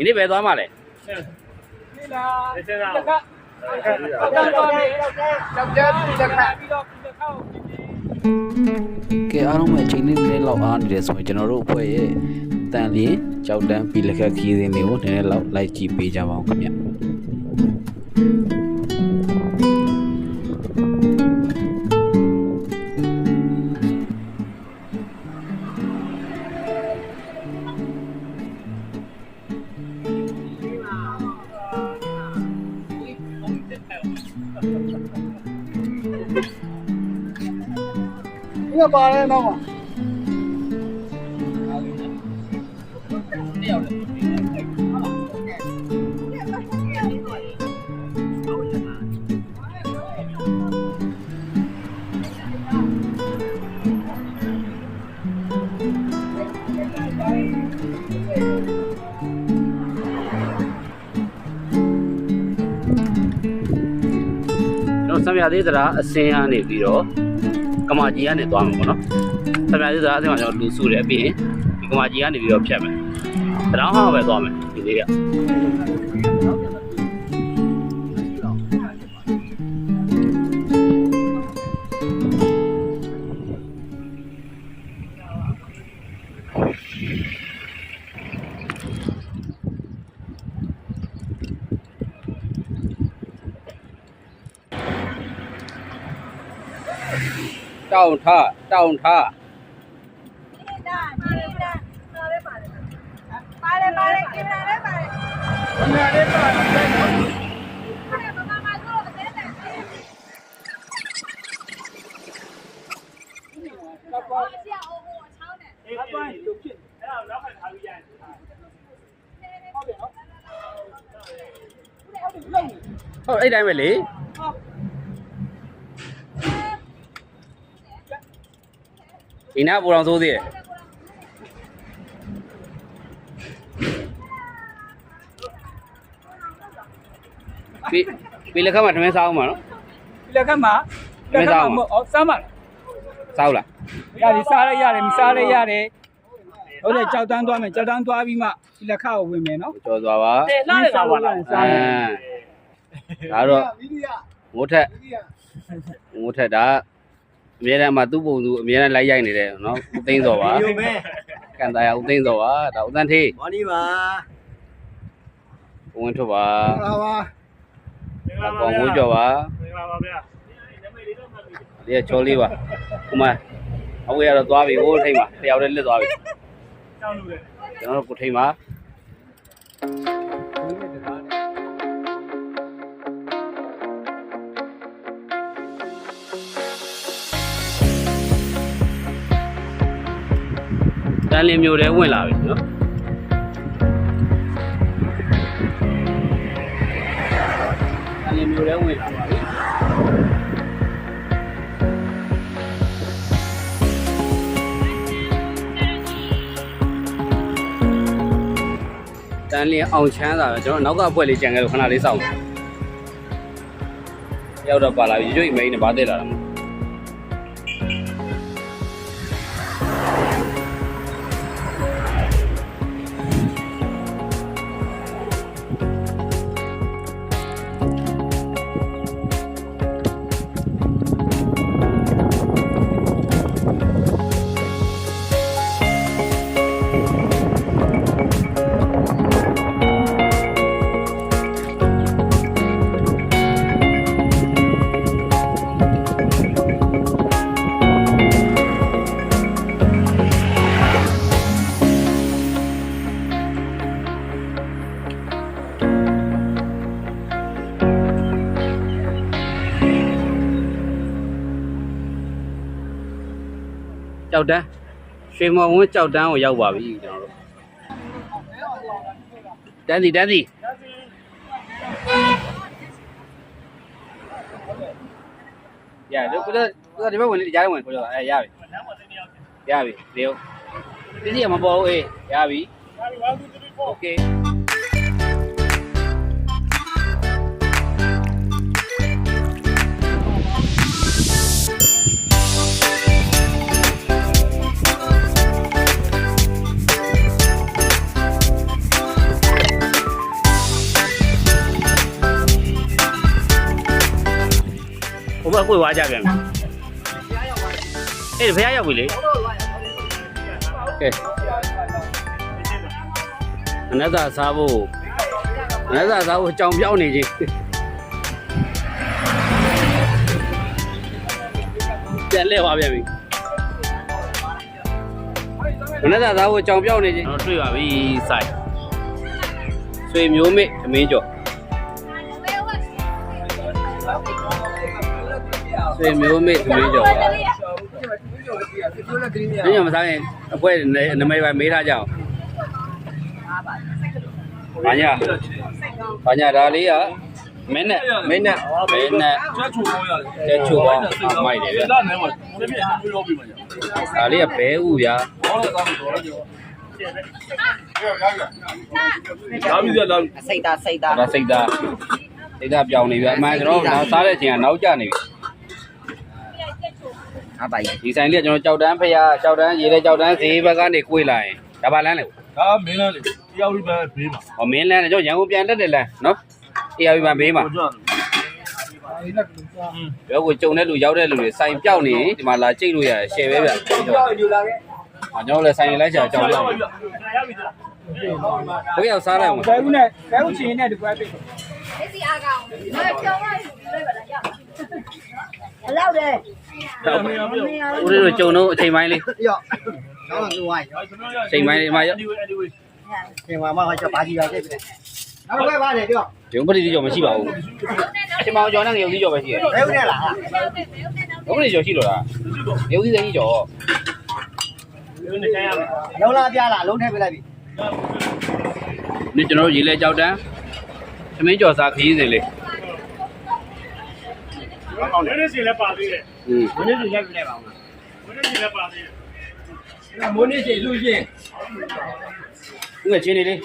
ဒီနေ့ပဲသွားမှလဲဒီလားဒီကကကတော့လေကြောက်ကြပြီးလက်ခပြီးတော့လက်ခကိုကဲအားလုံးပဲအချိန်လေးနည်းနည်းလောက်အားနေတယ်ဆိုရင်ကျွန်တော်တို့အဖွဲ့ရဲ့တန်လျင်ကြောက်တန်းပြီးလက်ခတ်ခီးစဉ်တွေကိုနည်းနည်းလောက်လိုက်ကြည့်ပေးကြပါအောင်ခင်ဗျ ကပါလဲတော့မှာကျွန်တော်စံပြသေးသလားအစင်းအားနေပြီးတော့ ကမာကြီးကနေသွားမှာပေါ့နော်စံပြသေးသလားအစင်းမှာကျွန်တော်လူစုတယ်ပြီးရင်ဒီကမာကြီးကနေပြီးတော့ဖြတ်မယ်တရောင်းဟောင်းပဲသွားမယ်ဒီလေးက တောင်းထတောင်းထပါတယ်ပါတယ်ကင်မရာလေးပါတယ်ဒီနာလေးပါတော့ပါတယ်မမမတို့အသေးတယ်တော့ပါဆရာအိုးဟိုချောင်းနဲ့အပိုင်းလုတ်ဖြစ်အဲ့ဒါတော့ခါထားပြီးရတယ်ဟုတ်တယ်နော်ဟုတ်တယ်လုံးဟုတ်အဲ့တိုင်းပဲလေ ဟုတ် ဒီနားပူတော်သိုးသေးတယ်ပြီးပြီးလက်ခတ်မှာထမင်းစားအောင်ပါနော်ဒီလက်ကမှာလက်ခမှာအော်စမ်းပါစားဦးလားရတယ်စားရရတယ်မစားရရတယ်ဟုတ်တယ်ကြောက်တန်းသွားမယ်ကြောက်တန်းသွားပြီးမှဒီလက်ခကိုဝင်မယ်နော်ကြော်သွားပါတဲ့လာတယ်စားပါလားအဲစားမယ်ဒါတော့မိုးထက်မိုးထက်ဒါ အမြဲတမ်းမှသူ့ပုံသူအမြဲတမ်းလိုက်ရိုက်နေတယ်နော်ဦးသိန်းစော်ပါရုံပဲကန်တာရဦးသိန်းစော်ပါဒါဦးတန်းထေးမော်နီပါဦးဝင်းထွက်ပါလာပါအကောင်မိုးကြော်ပါမင်္ဂလာပါဗျာဒီကချောလေးပါဥမာအဝေးကတော့သွားပြီဟိုးထိတ်မှာတယောက်တည်းလစ်သွားပြီကြောက်လို့လေကျွန်တော်တို့ကိုထိတ်မှာ န်လင်းမျိုးတွေဝင်လာပြီနော်တန်လင်းမျိုးတွေဝင်လာပါပြီတန်လင်းအောင်ချမ်းသာပဲကျွန်တော်နောက်ကအဖွဲ့လေးကြံခဲ့လို့ခဏလေးစောင့်တယ်ရောက်တော့ပါလာပြီရွှေ့အမိန်နဲ့ဗားတက်လာတာ ကြောက်တန်းရွှေမော်ဝင်းကြောက်တန်းကိုရောက်ပါပြီကျွန်တော်တို့တန်းစီတန်းစီရတို့ကိုတော့ဒီဘက်ဝင်လေးကြားဝင်ကိုတော့အဲရပြီရပြီဒီဟုတ်ဒီစီကမပေါ်ဘူးအေးရပြီโပွေသွားကြပြန်ပြီအေးဘုရားရောက်ပြီလေကဲအနတ္တစားဖို့အနတ္တစားဖို့ကြောင်ပြောင်းနေခြင်းပြန်လဲသွားပြန်ပြီမနက်သားသားကိုကြောင်ပြောင်းနေခြင်းတော့တွေ့ပါပြီစိုက်ဆွေမျိုးမေအမင်းကျော် ဆွေမျိုးမိသမင်းကျော်ပါ။ညမစားရင်အပွဲနမိတ်ပဲမေးထားကြအောင်။ဘာညာ။ဘာညာဒါလေးကမင်းနဲ့မင်းနဲ့မင်းနဲ့ကျွတ်ချိုပေါင်းရတယ်ကျက်ချိုပေါင်းမိုက်တယ်ဗျလာနေမှာဒီပြည့်မွေးတော့ပြီမှာညာ။ဒါလေးကဘဲဥဗျာဟောတော့သားတော့ကြောလာပြီလာပြီစိတ်သားစိတ်။သားဒါစိတ်သားစိတ်သားပြောင်းနေဗျာ။အမှန်ကျွန်တော်တို့စားတဲ့အချိန်ကနောက်ကျနေပြီ အပိုင်။ဒီဆိုင်လေးကကျွန်တော်ကြောက်တန်းဖရာကြောက်တန်းရေလဲကြောက်တန်းဈေးဘက်ကနေကိုွေလာရင်ဒါပါလန်းလေဒါမင်းလားလေတယောက်ဒီပဲဘေးမှာ။ဟောမင်းလန်းနဲ့ကျွန်တော်ရန်ကုန်ပြန်တက်တယ်လန်းနော်။အေးရပြီမဘေးမှာကြောက်ဘယ်ကိုကြုံတဲ့လူရောက်တဲ့လူတွေဆိုင်ပြောက်နေရင်ဒီမှာလာကြိတ်လို့ရတယ်ရှယ်ပဲဗျာ။ကျွန်တော်တို့လည်းဆိုင်လိုက်ချာကြောက်ပြောက်နေ။ဘယ်ရောက်စားလိုက်အောင်ဘဲဦးနဲ့ဘဲဦးချင်းနဲ့ဒီကွဲပြီဒီစီအားကောင်းမပြောင်းရဘူးလေပါလားရဘလောက်တယ် ဦးလေးတို့ကြုံတော့အချိန်ပိုင်းလေးရော့တော့သူဝိုင်းအချိန်ပိုင်းလေးမှာရောက်ခင်ဗျာမဟောချက်ပါကြီးရောက်ခဲ့ပြီနောက်ဘက်ပါတယ်ပြောဂျုံပတိတိကျော်မရှိပါဘူးအချိန်မောင်ကျော်နဲ့ငရုတ်ကြီးကျော်ပဲရှိတယ်ဘဲဦးနဲ့လားဘယ်ဦးနဲ့တော့ဂျုံပတိကျော်ရှိလို့လားငရုတ်ကြီးသိန်းကြီးကျော်လုံးလားပြလားလုံးထည့်ပေးလိုက်ပြီဒီကျွန်တော်တို့ရေလဲကြောက်တန်းသမင်းကျော်စားခရီးစဉ်လေးကောင်းတယ်နည်းနည်းစီလည်းပါသေးတယ်อืม ဘယ်နည်းစီရိုက်ပြလိုက်ပါဦးနည်းနည်းစီလည်းပါသေးတယ်မိုးနေစီလူချင်းဥငယ်ချင်းလေးလေး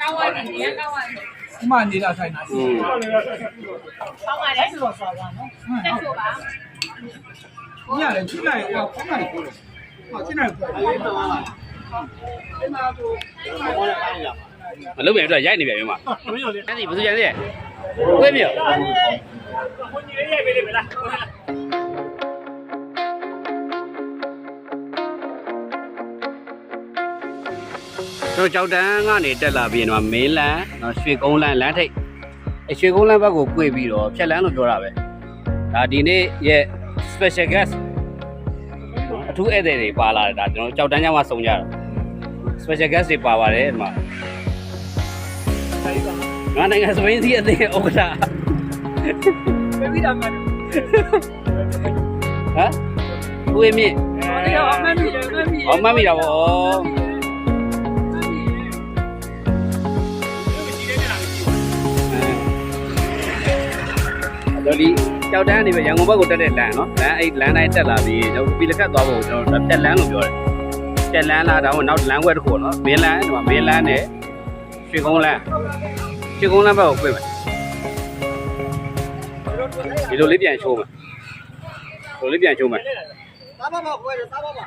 ကောင်းသွားပြီနေကောင်းသွားပြီအမနေတာဆိုင်တာอืมကောင်းပါတယ်ဆိုတော့ဆောသွားနော်တက်ချိုပါညလည်းချိလိုက်ရောခဏလေးကိုဟောချိလိုက်ကိုမလုပ်ပြန်တော့ရိုက်နေပြန်ပြီမှာမင်းရောလေအဲ့ဒီဘယ်သူရိုက်လဲဝဲမြောကိုကြီးလေးရဲ့ပေးလေမလား တော်ကြောက်တန်းကနေတက်လာပြီးတော့မင်းလန်းနော်ရွှေကုန်းလန်းလမ်းထိပ်အဲရွှေကုန်းလန်းဘက်ကို꿰ပြီးတော့ဖြက်လန်းလို့ပြောတာပဲဒါဒီနေ့ရဲ့ special guest အထူးဧည့်သည်တွေပါလာတယ်ဒါကျွန်တော်ကြောက်တန်းကြောင်းမှာစုံကြတာ special guest တွေပါပါတယ်ဒီမှာငါနိုင်ငံစပိန်စီအသင်းဥက္ကဋ္ဌဘယ်ပြီးတာမှန်းဟမ်ကိုရမြင့်တယ်အမမီအမမီဟောမှတ်မိတာ တော့ဒီကြောက်တန်းနေပဲရန်ကုန်ဘက်ကိုတက်တဲ့လမ်းနော်လမ်းအဲ့လမ်းတိုင်းတက်လာပြီးကျွန်တော်ပြီးလက်ခတ်သွားဖို့ကျွန်တော်တက်လန်းလို့ပြောတယ်တက်လန်းလာတော့နောက်လမ်းခွဲတစ်ခုနော်မင်းလန်းဒီမှာမင်းလန်းနဲ့ရွှေကုန်းလန်းရွှေကုန်းလန်းဘက်ကိုပြေးမယ်ဒီလိုလေးပြန်ချိုးမယ်ဒီလိုလေးပြန်ချိုးမယ်စားပါမခွဲတယ်စားပါပါ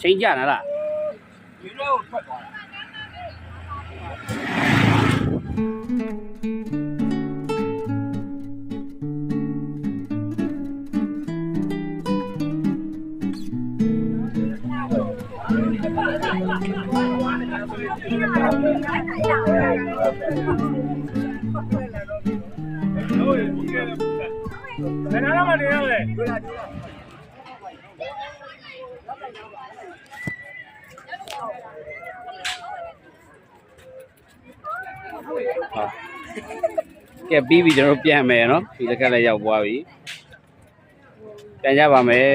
谁捡的了？你这我说了。Ven a la. ဟာကဲပြီးပြီကျွန်တော်တို့ပြန်မယ်နော်ဒီတစ်ခါလည်းရောက်သွားပြီပြန်ကြပါမယ်